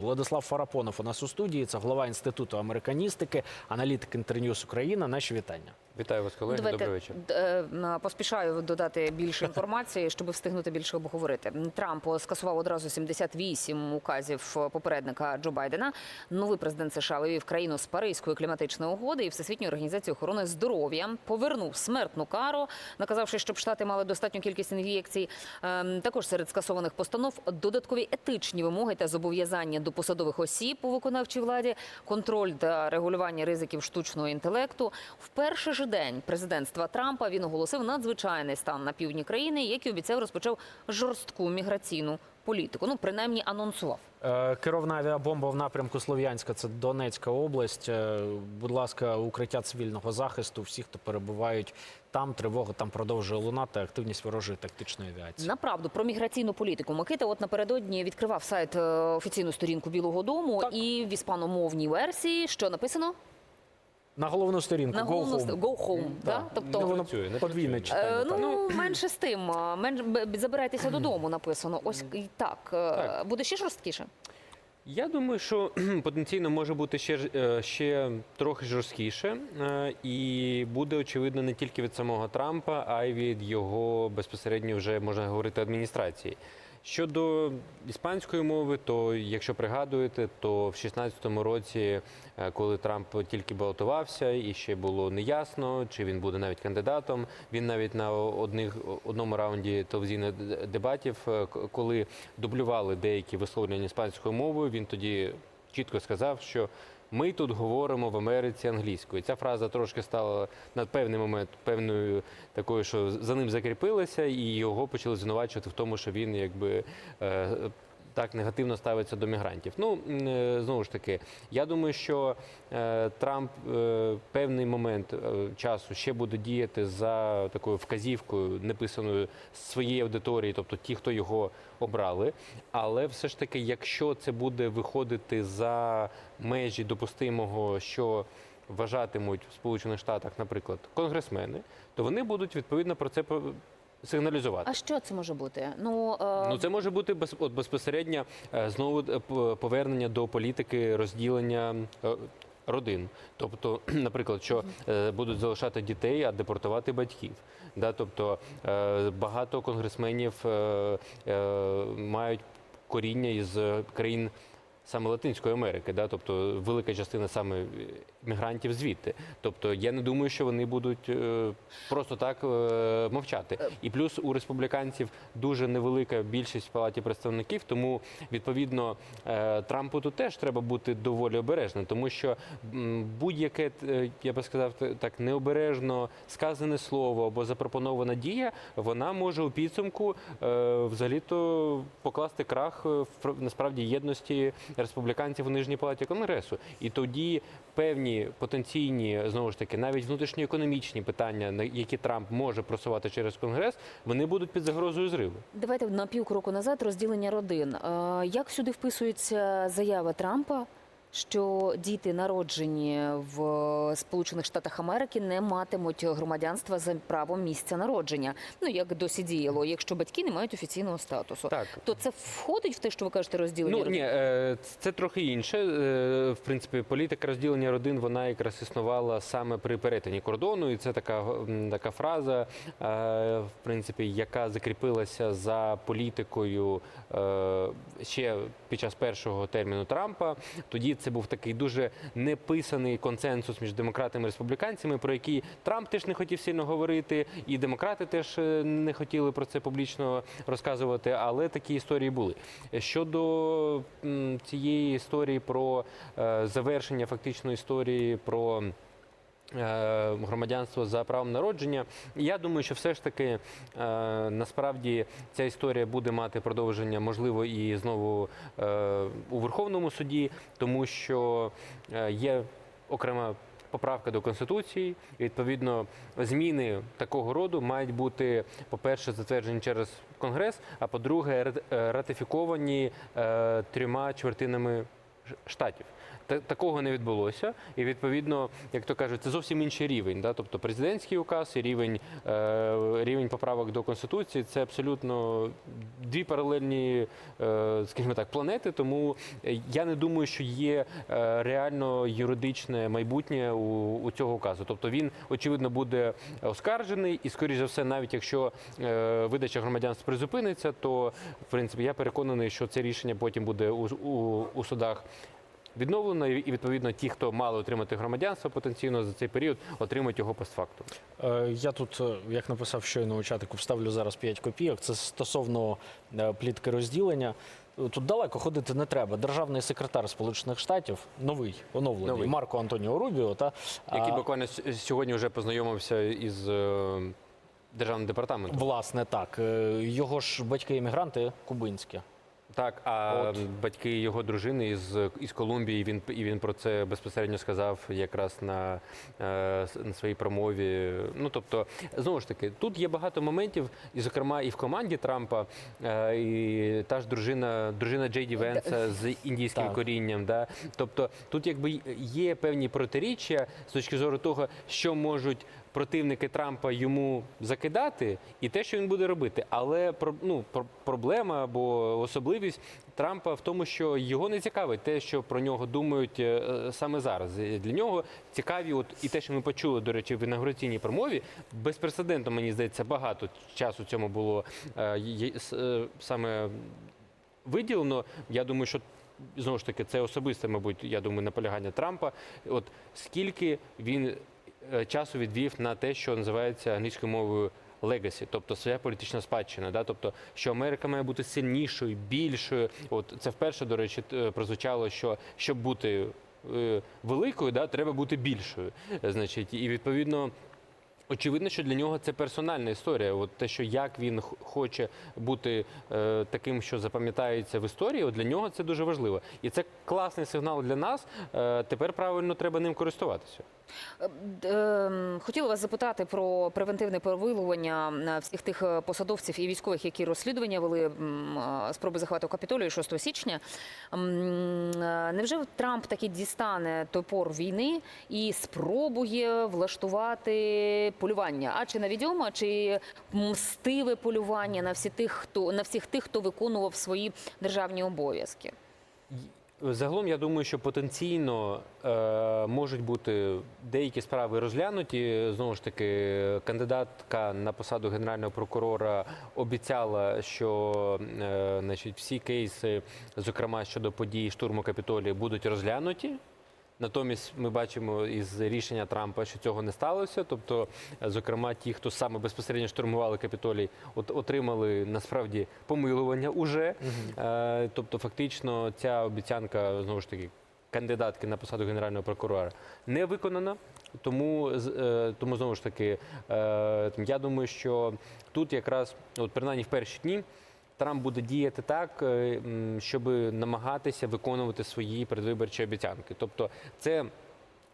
Владислав Фарапонов у нас у студії. Це голова інституту американістики, аналітик Інтерньюз Україна. Наші вітання. Вітаю вас, колеги. Давайте Добрий вечір. е, поспішаю додати більше інформації, щоб встигнути більше обговорити. Трамп скасував одразу 78 указів попередника Джо Байдена. Новий президент США вивів країну з Паризької кліматичної угоди і Всесвітньої організації охорони здоров'я. Повернув смертну кару, наказавши, щоб штати мали достатню кількість ін'єкцій. Ем, Також серед скасованих постанов додаткові етичні вимоги та зобов'язання до посадових осіб у виконавчій владі, контроль та регулювання ризиків штучного інтелекту. В перший же день президентства Трампа він оголосив надзвичайний стан на півдні країни, який обіцяв, розпочав жорстку міграційну політику. Ну принаймні анонсував. Е, Керовна авіабомба в напрямку Слов'янська, це Донецька область. Е, Будь ласка, укриття цивільного захисту. Всі, хто перебувають там, тривога там продовжує лунати. Активність ворожої тактичної авіації. Направду про міграційну політику Микита от напередодні відкривав сайт е, офіційну сторінку Білого Дому Так. і в іспаномовній версії, що написано На головну сторінку на Go Home. Go Home. Да? Так. Тобто Ну, воно працює, не подвійне читання. Е, так. ну, менше з тим, менш забирайтеся додому. Написано. Ось і так. Е, Так. буде ще жорсткіше. Я думаю, що потенційно може бути ще, ж- е, ще трохи жорсткіше, і буде очевидно не тільки від самого Трампа, а й від його безпосередньо вже можна говорити адміністрації. Щодо іспанської мови, то якщо пригадуєте, то в 16-му році, е, коли Трамп тільки балотувався, і ще було неясно, чи він буде навіть кандидатом. Він навіть на одних одному раунді телевізійних дебатів, е, коли дублювали деякі висловлення іспанською мовою, він тоді чітко сказав, що ми тут говоримо в Америці англійською. Ця фраза трошки стала на певний момент певною такою, що за ним закріпилася, і його почали звинувачувати в тому, що він якби. Так негативно ставиться до мігрантів. Ну е, знову ж таки, я думаю, що е, Трамп е, певний момент часу ще буде діяти за такою вказівкою, неписаною своєї аудиторії, тобто ті, хто його обрали. Але все ж таки, якщо це буде виходити за межі допустимого, що вважатимуть в Сполучених Штатах, наприклад, конгресмени, то вони будуть відповідно про це сигналізувати. А що це може бути? Ну, е, Ну, це може бути без, от, безпосередньо е, знову е, повернення до політики розділення е, родин. Тобто, наприклад, що е, будуть залишати дітей, а депортувати батьків. Да? Тобто е, багато конгресменів е, е, мають коріння із країн. Саме Латинської Америки, да, тобто велика частина саме мігрантів звідти. Тобто я не думаю, що вони будуть е, просто так е, мовчати. І плюс у республіканців дуже невелика більшість в палаті представників, тому відповідно е, Трампу тут теж треба бути доволі обережним, тому що будь-яке, я би сказав, так необережно сказане слово або запропонована дія, вона може у підсумку е, взагалі-то покласти крах в- насправді єдності республіканців у нижній палаті конгресу. І тоді певні потенційні знову ж таки навіть внутрішньоекономічні питання, які Трамп може просувати через конгрес, вони будуть під загрозою зриву. давайте на півкроку назад розділення родин. Е, як сюди вписується заява Трампа? Що діти, народжені в Сполучених Штатах Америки, не матимуть громадянства за правом місця народження. Ну як досі діяло, якщо батьки не мають офіційного статусу, Так. то це входить в те, що ви кажете, розділення Ну родин? ні, е, це трохи інше. Е, В принципі, політика розділення родин вона якраз існувала саме при перетині кордону, і це така така фраза, е, в принципі, яка закріпилася за політикою ще під час першого терміну Трампа. Тоді це був такий дуже неписаний консенсус між демократами і республіканцями, про який Трамп теж не хотів сильно говорити, і демократи теж е, не хотіли про це публічно розказувати, але такі історії були. Щодо цієї історії про е, завершення фактично історії про. Е, Громадянство за правом народження. Я думаю, що все ж таки е, насправді ця історія буде мати продовження, можливо, і знову е, у Верховному суді, тому що є окрема поправка до конституції. І, відповідно, зміни такого роду мають бути, по-перше, затверджені через конгрес, а по-друге, рат- ратифіковані трьома чвертинами Штатів. Та- Такого не відбулося, і відповідно, як то кажуть, це зовсім інший рівень. Да? Тобто президентський указ і рівень, е, рівень поправок до конституції це абсолютно дві паралельні, е, скажімо так, планети. Тому я не думаю, що є е, реально юридичне майбутнє у, у цього указу. Тобто він очевидно буде оскаржений, і скоріш за все, навіть якщо видача громадянства призупиниться, то в принципі я переконаний, що це рішення потім буде у, у, у судах. Відновлено і відповідно ті, хто мали отримати громадянство потенційно за цей період, отримують його постфактум. Е, Я тут, е, як написав щойно у чатику, вставлю зараз 5 копійок. Це стосовно е, плітки розділення. Тут далеко ходити не треба. Державний секретар Сполучених Штатів, новий, оновлений, Новий. Марко Антоніо Рубіо, та Який буквально сьогодні вже познайомився із державним департаментом. власне так. Його ж батьки-іммігранти кубинські. Так, а От. батьки його дружини із, із Колумбії, він і він про це безпосередньо сказав якраз на, е, на своїй промові. Ну тобто, знову ж таки, тут є багато моментів, і зокрема, і в команді Трампа, е, і та ж дружина, дружина Джей Ді Венса з індійським Так. корінням. Да? Тобто тут якби є певні протиріччя з точки зору того, що можуть противники Трампа йому закидати, і те, що він буде робити. Але ну, про- проблема або особливість Трампа в тому, що його не цікавить те, що про нього думають е, е, саме зараз. Для нього цікаві, от і те, що ми почули, до речі, в інаугураційній промові, безпрецедентно, мені здається, багато часу цьому було е, саме виділено. Я думаю, що знову ж таки це особисте, мабуть, я думаю, наполягання Трампа. От скільки він часу відвів на те, що називається англійською мовою. Легасі, тобто своя політична спадщина, да? тобто, що Америка має бути сильнішою, більшою. От це вперше, до речі, прозвучало, що щоб бути е, великою, да, треба бути більшою. Е, Значить, і відповідно Очевидно, що для нього це персональна історія. От те, що як він хоче бути е, таким, що запам'ятається в історії, от для нього це дуже важливо. І це класний сигнал для нас. Е, тепер правильно треба ним користуватися. Е, ем, Хотіла вас запитати про превентивне перевилування е, всіх тих е, посадовців і військових, які розслідування вели спроби захвату Капітолію 6 січня. Невже Трамп таки дістане топор війни і спробує влаштувати полювання? А чи на відьома, чи мстиве полювання на всі тих, хто на всіх тих, хто виконував свої державні обов'язки? Загалом, я думаю, що потенційно е, можуть бути деякі справи розглянуті. Знову ж таки, кандидатка на посаду генерального прокурора обіцяла, що е, значить, всі кейси, зокрема щодо подій штурму Капітолії, будуть розглянуті. Натомість ми бачимо із рішення Трампа, що цього не сталося. Тобто, зокрема, ті, хто саме безпосередньо штурмували Капітолій, от отримали насправді помилування уже. Е, Тобто, фактично, ця обіцянка знову ж таки кандидатки на посаду генерального прокурора не виконана. Тому е, тому знову ж таки, е, я думаю, що тут якраз, от принаймні в перші дні. Трамп буде діяти так, е, щоб намагатися виконувати свої передвиборчі обіцянки. Тобто, це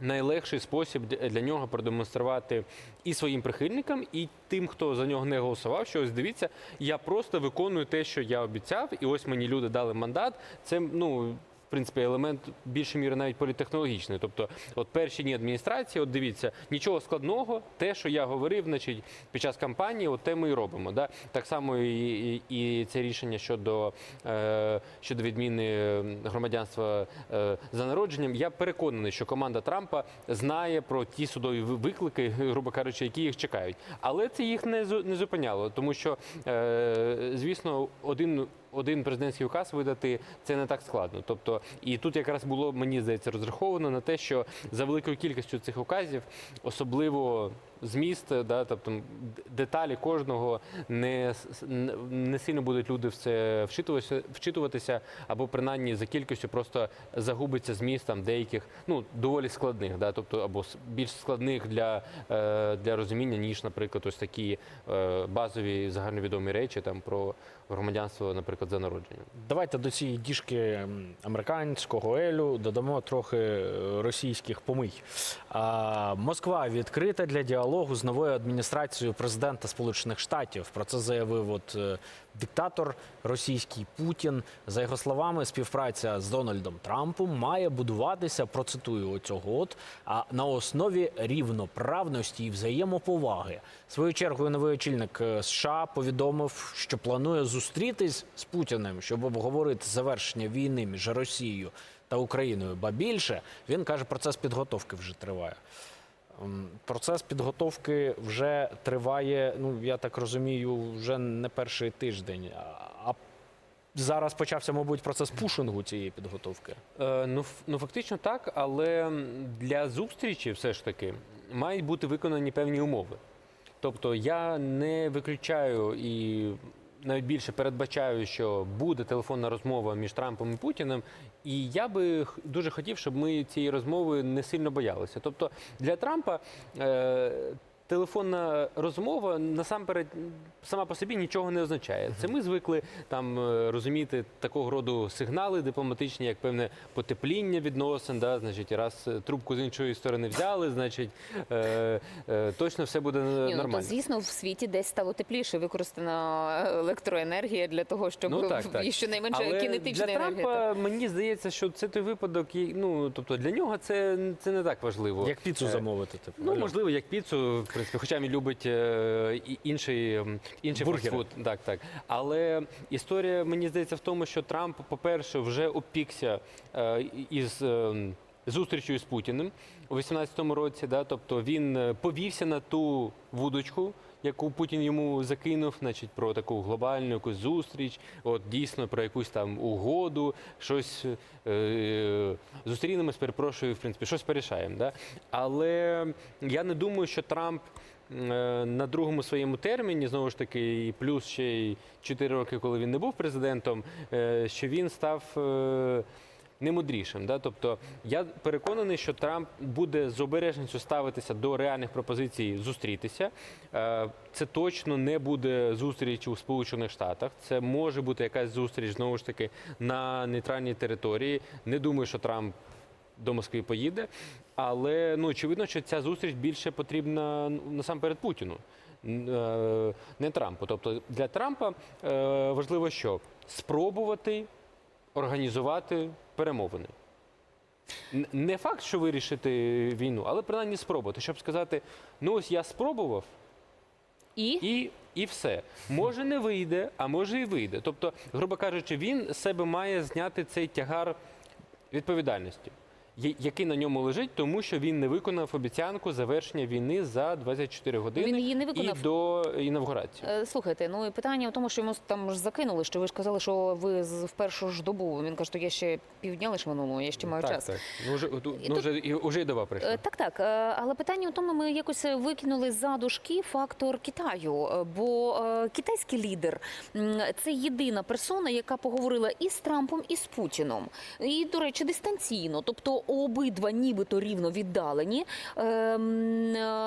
найлегший спосіб для нього продемонструвати і своїм прихильникам, і тим, хто за нього не голосував, що ось дивіться, я просто виконую те, що я обіцяв, і ось мені люди дали мандат. Це ну. В принципі, елемент більше міри навіть політехнологічний. Тобто, от перші дні адміністрації, от дивіться, нічого складного, те, що я говорив, значить, під час кампанії, от те ми і робимо. Да? Так само і, і, і це рішення щодо, е, щодо відміни громадянства е, за народженням. Я переконаний, що команда Трампа знає про ті судові виклики, грубо кажучи, які їх чекають. Але це їх не, не зупиняло, тому що, е, звісно, один. Один президентський указ видати це не так складно. Тобто, і тут якраз було мені здається розраховано на те, що за великою кількістю цих указів, особливо зміст, да, тобто деталі кожного не, не- сильно будуть люди в це вчитуватися, вчитуватися, або принаймні за кількістю просто загубиться зміст там деяких ну доволі складних, да, тобто або більш складних для, е, для розуміння, ніж, наприклад, ось такі е, базові загальновідомі речі там про громадянство, наприклад, за народженням. Давайте до цієї діжки американського елю додамо трохи е, російських помий. А, Москва відкрита для діалогу. Діалогу з новою адміністрацією президента Сполучених Штатів. Про це заявив от е, диктатор російський Путін. За його словами, співпраця з Дональдом Трампом має будуватися. Процитую оцього от а на основі рівноправності і взаємоповаги. Своєю чергою новий очільник е, США повідомив, що планує зустрітись з Путіним, щоб обговорити завершення війни між Росією та Україною. Ба більше він каже, процес підготовки вже триває. Процес підготовки вже триває. Ну я так розумію, вже не перший тиждень. А зараз почався, мабуть, процес пушингу цієї підготовки. Е, ну, ну фактично так, але для зустрічі все ж таки мають бути виконані певні умови. Тобто я не виключаю і навіть більше передбачаю, що буде телефонна розмова між Трампом і Путіним. І я би дуже хотів, щоб ми цієї розмови не сильно боялися. Тобто для Трампа е, телефонна розмова насамперед сама по собі нічого не означає. Це ми звикли там е, розуміти такого роду сигнали дипломатичні, як певне потепління відносин. Да? Значить, раз е, трубку з іншої сторони взяли, значить е, е, точно все буде Ні, ну, нормально. то, звісно, в світі десь стало тепліше, використана електроенергія для того, щоб Ну, так, так. і щонайменше Але кінетична для енергія. Трампа мені здається, що це той випадок, і- ну тобто для нього це, це не так важливо. Як піцу Е, замовити? Типу, Ну, можливо, як піцу, принципі, хоча він любить е, і- інший, інший фастфуд. Так, так. Але історія, мені здається, в тому, що Трамп, по-перше, вже опікся е, із. е, Зустрічю з Путіним у 18-му році, да, тобто він повівся на ту вудочку, яку Путін йому закинув, значить, про таку глобальну якусь зустріч, от дійсно про якусь там угоду, щось е, зустрінемось, перепрошую, в принципі, щось порішаємо. Да? Але я не думаю, що Трамп е, на другому своєму терміні, знову ж таки, і плюс ще й 4 роки, коли він не був президентом, е, що він став. Е, Не мудрішим, да? тобто я переконаний, що Трамп буде з обережністю ставитися до реальних пропозицій зустрітися. Е, Це точно не буде зустріч у Сполучених Штатах. Це може бути якась зустріч знову ж таки на нейтральній території. Не думаю, що Трамп до Москви поїде. Але ну очевидно, що ця зустріч більше потрібна насамперед Путіну, е, не Трампу. Тобто для Трампа е, важливо що спробувати організувати перемовини. Не факт, що вирішити війну, але принаймні спробувати, щоб сказати: ну ось я спробував, І і, і все. Може не вийде, а може і вийде. Тобто, грубо кажучи, він з себе має зняти цей тягар відповідальності, який на ньому лежить, тому що він не виконав обіцянку завершення війни за 24 години Він її не виконав. і до інавгурації. Е, Слухайте, ну і питання в тому, що йому там ж закинули, що ви ж казали, що ви в першу ж добу. Він каже, що я ще півдня лише минуло, я ще маю так, час. так. Ну, вже, ну, тут- вже, і, вже і доба прийшла. Е, Так, так. Е, Але питання в тому, ми якось викинули за дужки фактор Китаю. Бо е, китайський лідер це єдина персона, яка поговорила і з Трампом, і з Путіном. І, до речі, дистанційно. Тобто обидва нібито рівно віддалені. Е, е,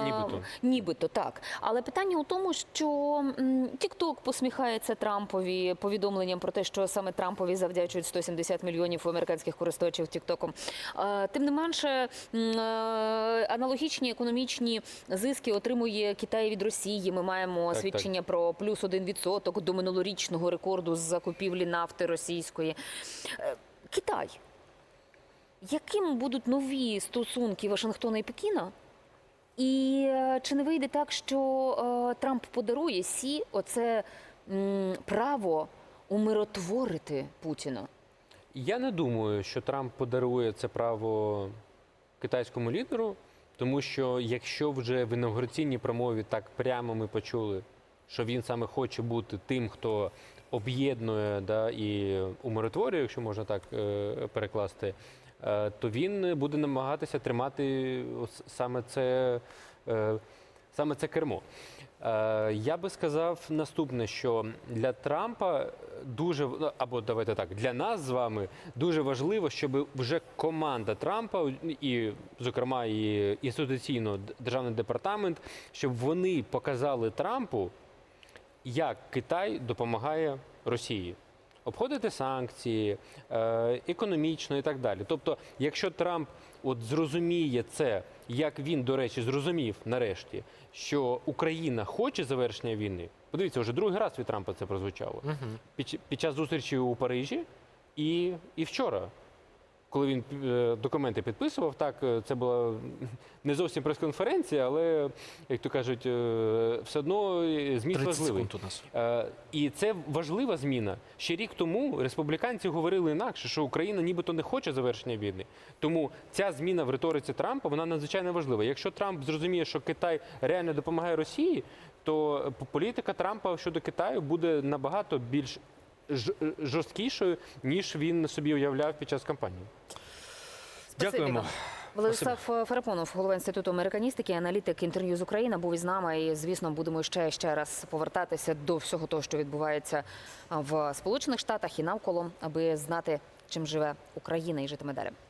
Нібито. Нібито так. Але питання у тому, що Тікток посміхається Трампові повідомленням про те, що саме Трампові завдячують 170 мільйонів американських користувачів Тіктоком. Е, Тим не менше, е, аналогічні економічні зиски отримує Китай від Росії. Ми маємо Так, свідчення про плюс один відсоток до минулорічного рекорду з закупівлі нафти російської. Китай. Яким будуть нові стосунки Вашингтона і Пекіна? І е, чи не вийде так, що е, Трамп подарує Сі оце право умиротворити Путіна? Я не думаю, що Трамп подарує це право китайському лідеру, тому що якщо вже в інаугураційній промові так прямо ми почули, що він саме хоче бути тим, хто об'єднує да, і умиротворює, якщо можна так е, перекласти, то він буде намагатися тримати саме це, е, саме це кермо. Е, Я би сказав наступне, що для Трампа дуже ну, або давайте так, для нас з вами дуже важливо, щоб вже команда Трампа і, зокрема, і інституційно державний департамент, щоб вони показали Трампу, як Китай допомагає Росії. Обходити санкції е, економічно і так далі. Тобто, якщо Трамп от зрозуміє це, як він, до речі, зрозумів нарешті, що Україна хоче завершення війни. Подивіться, вже другий раз від Трампа це прозвучало під, під час зустрічі у Парижі і, і вчора. Коли він е, документи підписував, так е, це була не зовсім прес-конференція, але як то кажуть, е, все одно зміст 30 важливий. у нас. І це важлива зміна. Ще рік тому республіканці говорили інакше, що Україна нібито не хоче завершення війни. Тому ця зміна в риториці Трампа вона надзвичайно важлива. Якщо Трамп зрозуміє, що Китай реально допомагає Росії, то політика Трампа щодо Китаю буде набагато більш жорсткішою, ніж він собі уявляв під час кампанії. Дякуємо. Владислав Ферапонов, голова інституту американістики, аналітик інтерв'ю з України, був із нами. І звісно, будемо ще ще раз повертатися до всього того, що відбувається в Сполучених Штатах і навколо, аби знати, чим живе Україна і житиме далі.